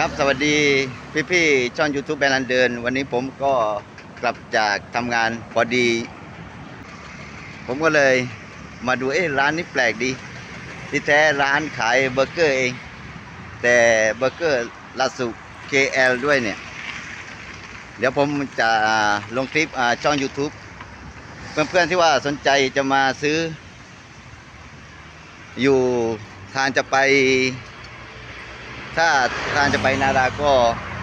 ครับ สวัสดี พี่พี่ช่อง YouTube แบรนด์เดิน วันนี้ผมก็กลับจากทำงานพอดี ผมก็เลยมาดู เอ๊ะ ร้านนี้แปลกดี ที่แท้ ร้านขายเบอร์เกอร์เอง แต่เบอร์เกอร์ลาสุ KL ด้วยเนี่ย เดี๋ยวผมจะลงคลิปช่อง YouTube เพื่อนๆที่ว่าสนใจจะมาซื้อ อยู่ทานจะไปถ้าทางจะไปนาราก็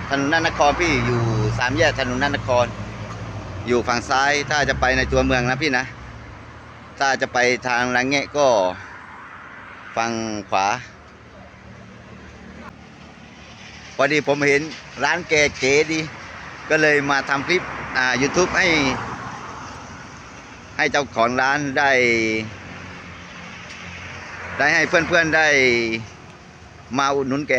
ถนนนนครพี่อยู่สามแยกถนนนนคร อยู่ฝั่งซ้ายถ้าจะไปในตัวเมืองนะพี่นะ ถ้าจะไปทางลังเงะก็ ฝั่งขวา พอดีผมเห็นร้านแกเก๋ดี ก็เลยมาทำคลิป อ่า YouTube ให้ ให้เจ้าของร้านได้ ได้ให้เพื่อน ๆ ได้มาอุดหนุนแก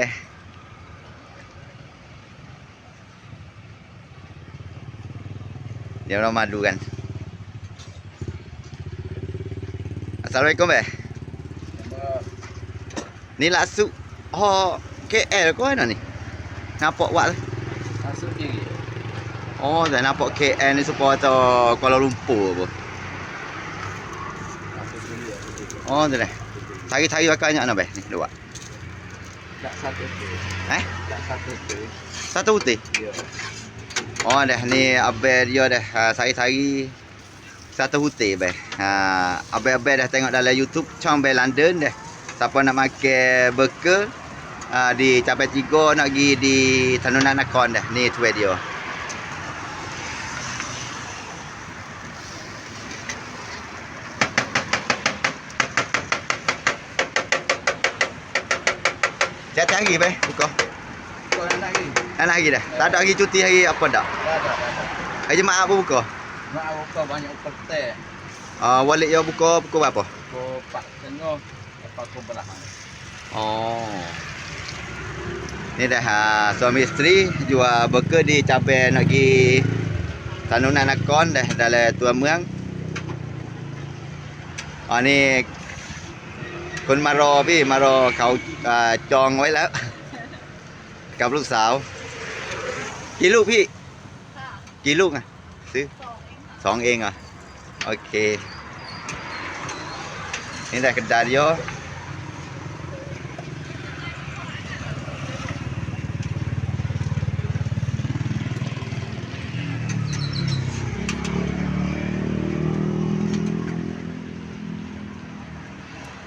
เดี๋ยวเรามาดูกันอัสสลามุอะลัยกุมเบนี่ลาสุฮอเกเอลก็ไอนั่นนี่นาปอกวะเลาสุจีิงอ้แต่นาปอกเกเอลนี่สปอร์ตกอวลาลุมปูบ่ Oh, tu lah. t a r ย t a r i bakar b a n y a น nak beh. Ni, dua. Tak satu Eh? Tak Satu putih. Satu putih? Ya. Oh dah ni abel dia dah ah, sehari-hari satu putih abel. Ha, ah, abel-abel dah tengok dalam YouTube Chong Bay London dah. Siapa nak makan burger uh, di Capai Tiga nak pergi di Tanunan Nakon dah. Ni tu dia. Saya tak lagi, Pak. Buka. Buka yang lagi. Yang lagi dah. Tak ada lagi cuti hari apa dah? Tak ada. Hari Jumaat apa buka? Jumaat buka banyak petai. Ah, uh, walik yo buka buka berapa? Pukul 4:30. Apa pukul belah Oh. Ni dah ha, suami isteri jual buka di cabai nak pergi tanunan akon dah dalam tuan merang. Ah ni คนมารอพี่มารอเขาจองไว้แล้ว กับลูกสาว กี่ลูกพี่ กี่ลูกอ่ะซื้อสองเองอ่ะโอเค นี่ได้กระดาเยอะ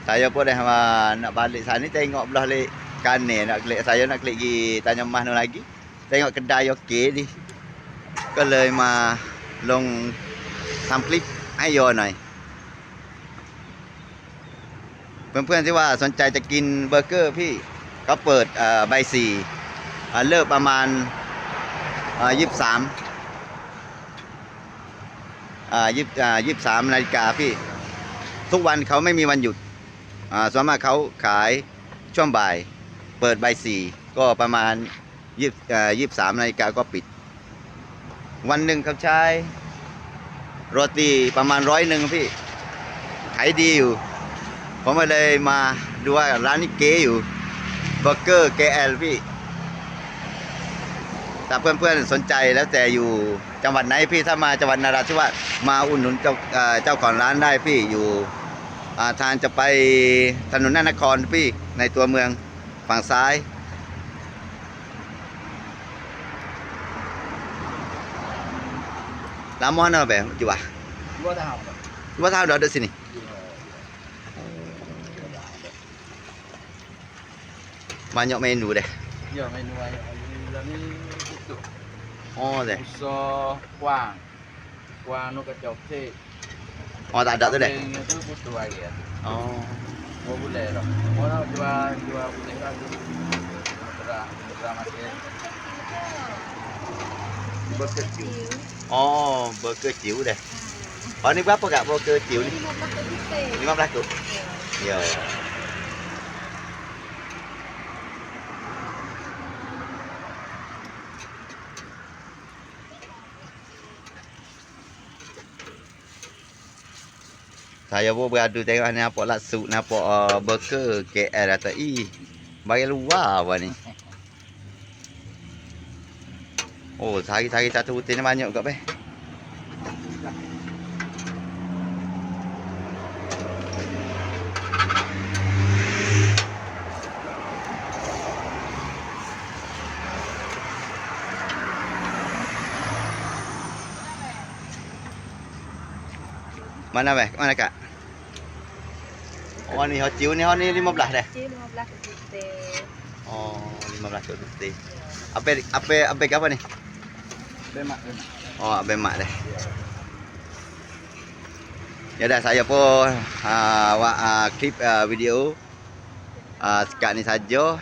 Saya pun dah nak balik sana tengok belah lek kanan nak klik saya nak klik pergi Tanjung Mas lagi. Tengok kedai okey ni. ก็เลยมาลงทำคลิปให้ยอหน่อยเพื่อนๆที่ว่าสนใจจะกินเบอร์เกอร์พี่เขาเปิดใบสี่เลิกประมาณยี่สิบสามยี่สิบสามนาฬิกาพี่ทุกวันเขาไม่มีวันหยุดส่วนมากเขาขายช่วงบ่ายเปิดบ่ายสี่ก็ประมาณยี่สิบสามนาฬิกาก็ปิด วันหนึ่งเขาใช้โรตีประมาณร้อยหนึ่งพี่ขายดีอยู่ ผมเลยมาดูว่าร้านนี้เก๋อยู่เบอร์เกอร์เกแอลพี่ถ้าเพื่อนๆสนใจแล้วแต่อยู่จังหวัดไหนพี่ถ้ามาจังหวัดนราธิวาสมาอุ่นหนุนเจ้าเจ้าของร้านได้พี่อยู่ทางจะไปถนนนานครพี่ในตัวเมืองฝั่งซ้ายแล้มอนอะไรแบบจีวบะจุวบะท่าเดี๋ยวสินี่มาเยอะเมนูเด้เยอะเมนูอะไรอันนี้อ๋อเด้อซอกวางกวางนกกระจอกเทศ Oh, tak ada tu deh. Oh, butuh lagi ya. Oh. Gua boleh loh. Gua nak dua dua boleh kan. Berah berah masih. Burger ciu. Oh, burger ciu deh. Oh, ni berapa kak burger ciu ni? 15 tu. Yeah. Saya pun beradu tengok ni apa lah suk apa uh, beker KL atau I. Bagi luar apa ni. Oh, sehari-hari satu rutin ni banyak juga, Beh. Mana weh? Mana kak? Oh ni hotel ni hot ni lima dah. 15 juta. Oh, 15 juta. Apa apa apa apa nih? Bemak. Oh, bemak deh. Ya dah saya pun uh, clip ah, video uh, ni saja.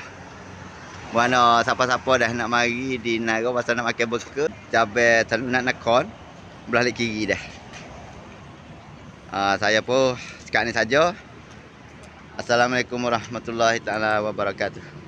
Mana siapa-siapa dah nak mari di Nara pasal nak makan beker, cabai telur nak nakon, belah kiri dah. Ah, saya pun cakap ni saja. Assalamualaikum warahmatullahi taala wabarakatuh.